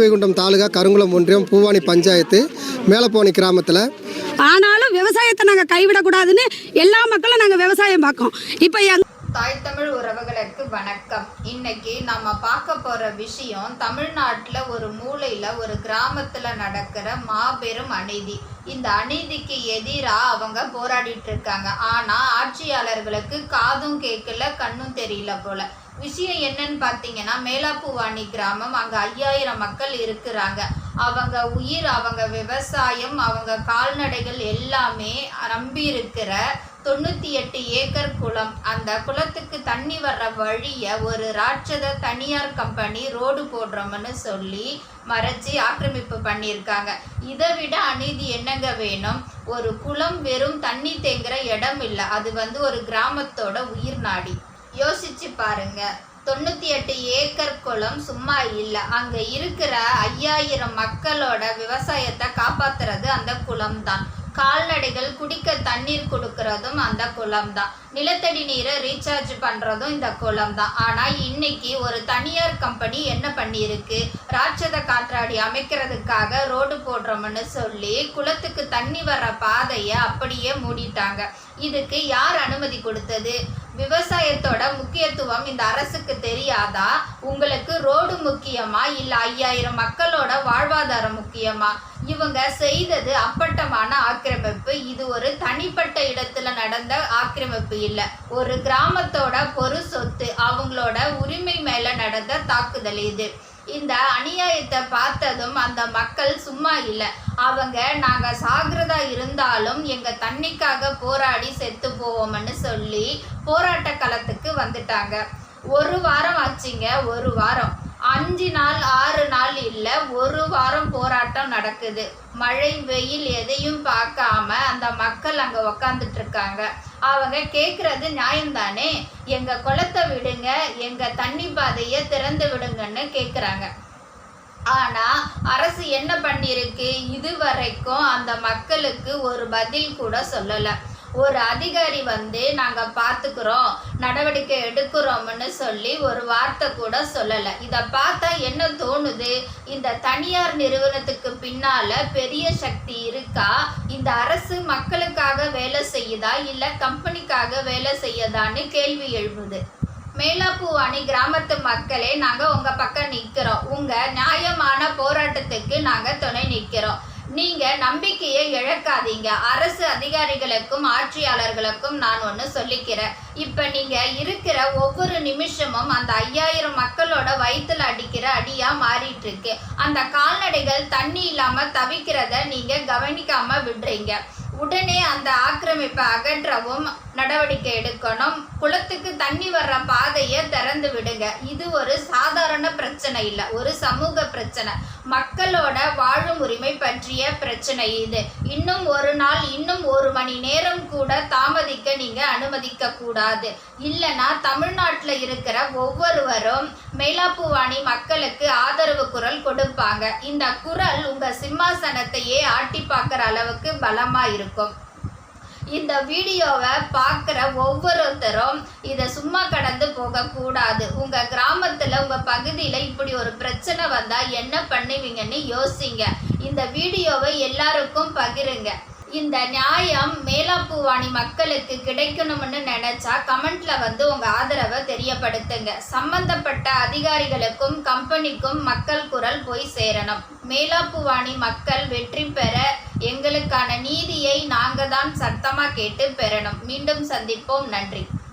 வைகுண்டம் தாலுகா கருங்குளம் ஒன்றியம் பூவானி பஞ்சாயத்து மேலப்போனி கிராமத்தில். ஆனாலும் விவசாயத்தை நாங்கள் கைவிடக்கூடாதுன்னு எல்லா மக்களும் நாங்கள் விவசாயம் பார்க்கோம் இப்போ எங் தாய் தமிழ் உறவுகளுக்கு வணக்கம். இன்னைக்கு நம்ம பார்க்க போற விஷயம் தமிழ்நாட்டில் ஒரு மூலையில ஒரு கிராமத்துல நடக்கிற மாபெரும் அநீதி. இந்த அநீதிக்கு எதிராக அவங்க போராடிட்டு இருக்காங்க. ஆனா ஆட்சியாளர்களுக்கு காதும் கேட்கல கண்ணும் தெரியல போல. விஷயம் என்னன்னு பார்த்தீங்கன்னா மேலாப்புவாணி கிராமம் அங்கே ஐயாயிரம் மக்கள் இருக்கிறாங்க. அவங்க உயிர் அவங்க விவசாயம் அவங்க கால்நடைகள் எல்லாமே நம்பி இருக்கிற தொண்ணூற்றி எட்டு ஏக்கர் குளம். அந்த குளத்துக்கு தண்ணி வர்ற வழியை ஒரு ராட்சத தனியார் கம்பெனி ரோடு போடுறோம்னு சொல்லி மறைச்சி ஆக்கிரமிப்பு பண்ணியிருக்காங்க. இதை விட அநீதி என்னங்க வேணும்? ஒரு குளம் வெறும் தண்ணி தேங்குற இடம் இல்லை. அது வந்து ஒரு கிராமத்தோட உயிர் நாடி. யோசிச்சு பாருங்க. தொண்ணூற்றி எட்டு ஏக்கர் குளம் சும்மா இல்லை. அங்கே இருக்கிற ஐயாயிரம் மக்களோட விவசாயத்தை காப்பாத்துறது அந்த குளம் தான் கால்நடைகள் குடிக்க தண்ணீர் கொடுக்கறதும் அந்த குளம் தான் நிலத்தடி நீரை ரீசார்ஜ் பண்ணுறதும் இந்த குளம் தான் ஆனால் இன்னைக்கு ஒரு தனியார் கம்பெனி என்ன பண்ணியிருக்கு? ராட்சத காற்றாடி அமைக்கிறதுக்காக ரோடு போடுறோம்னு சொல்லி குளத்துக்கு தண்ணி வர்ற பாதையை அப்படியே மூடிட்டாங்க. இதுக்கு யார் அனுமதி கொடுத்தது? விவசாயத்தோட முக்கியத்துவம் இந்த அரசுக்கு தெரியாதா? உங்களுக்கு ரோடு முக்கியமா? இல்ல ஐயாயிரம் மக்களோட வாழ்வாதாரம் முக்கியமா? இவங்க செய்தது அப்பட்டமான ஆக்கிரமிப்பு. இது ஒரு தனிப்பட்ட இடத்துல நடந்த ஆக்கிரமிப்பு இல்ல. ஒரு கிராமத்தோட பொறு சொத்து அவங்களோட உரிமை மேல நடந்த தாக்குதல் இது. இந்த அநியாயத்தை பார்த்ததும் அந்த மக்கள் சும்மா இல்லை. அவங்க நாங்கள் சாகிரதா இருந்தாலும் எங்கள் தண்ணிக்காக போராடி செத்து போவோம்னு சொல்லி போராட்ட களத்துக்கு வந்துட்டாங்க. ஒரு வாரம் ஆச்சுங்க ஒரு வாரம். அஞ்சு நாள் ஆறு நாள் இல்லை ஒரு வாரம் போராட்டம் நடக்குது. மழை வெயில் எதையும் பார்க்காம அந்த மக்கள் அங்கே உக்காந்துட்டு இருக்காங்க. அவங்க கேட்குறது நியாயம்தானே? எங்கள் குளத்தை விடுங்க எங்கள் தண்ணி பாதையை திறந்து விடுங்கன்னு கேட்குறாங்க ஆனால் அரசு என்ன பண்ணியிருக்கு? இதுவரைக்கும் அந்த மக்களுக்கு ஒரு பதில் கூட சொல்லலை. ஒரு அதிகாரி வந்து நாங்கள் பார்த்துக்குறோம் நடவடிக்கை எடுக்கிறோம்னு சொல்லி ஒரு வார்த்தை கூட சொல்லலை. இதை பார்த்தா என்ன தோணுது? இந்த தனியார் நிறுவனத்துக்கு பின்னால பெரிய சக்தி இருக்கா? இந்த அரசு மக்களுக்காக வேலை செய்யுதா? இல்லை கம்பெனிக்காக வேலை செய்யுதான்னு கேள்வி எழுப்புது மேலாப்பூவாணி கிராமத்து மக்களே நாங்கள் உங்கள் பக்கம் நிற்கிறோம் உங்கள் நியாயமான போராட்டத்துக்கு நாங்கள் துணை நிற்கிறோம் நீங்க நம்பிக்கையை இழக்காதீங்க. அரசு அதிகாரிகளுக்கும் ஆட்சியாளர்களுக்கும் நான் ஒன்று சொல்லிக்கிறேன். இப்ப நீங்க இருக்கிற ஒவ்வொரு நிமிஷமும் அந்த ஐயாயிரம் மக்களோட வயிற்றுல அடிக்கிற அடியா மாறிட்டு இருக்கு அந்த கால்நடைகள் தண்ணி இல்லாம தவிக்கிறத நீங்க கவனிக்காம விடுறீங்க. உடனே அந்த ஆக்கிரமிப்பை அகற்றவும் நடவடிக்கை எடுக்கணும். குளத்துக்கு தண்ணி வர்ற பாதையை திறந்து விடுங்க. இது ஒரு சாதாரண பிரச்சனை இல்லை. ஒரு சமூக பிரச்சனை. மக்களோட வாழும் உரிமை பற்றிய பிரச்சனை இது. இன்னும் ஒரு நாள் இன்னும் ஒரு மணி நேரம் கூட தாமதிக்க நீங்க அனுமதிக்க கூடாது. இல்லைன்னா தமிழ்நாட்டில் இருக்கிற ஒவ்வொருவரும் மேலாப்புவாணி மக்களுக்கு ஆதரவு குரல் கொடுப்பாங்க. இந்த குரல் உங்க சிம்மாசனத்தையே ஆட்டி பார்க்குற அளவுக்கு பலமா இருக்கும். இந்த வீடியோவை பார்க்குற ஒவ்வொருத்தரும் இதை சும்மா கடந்து போகக்கூடாது உங்கள் கிராமத்தில் உங்கள் பகுதியில் இப்படி ஒரு பிரச்சனை வந்தால் என்ன பண்ணுவீங்கன்னு யோசிங்க. இந்த வீடியோவை எல்லாருக்கும் பகிருங்க. இந்த நியாயம் மேலாப்பூவாணி மக்களுக்கு கிடைக்கணும்னு நினைச்சா கமெண்ட்ல வந்து உங்க ஆதரவை தெரியப்படுத்துங்க. சம்பந்தப்பட்ட அதிகாரிகளுக்கும் கம்பெனிக்கும் மக்கள் குரல் போய் சேரணும். மேலாப்பூவாணி மக்கள் வெற்றி பெற எங்களுக்கான நீதியை நாங்க தான் சத்தமா கேட்டு பெறணும். மீண்டும் சந்திப்போம். நன்றி.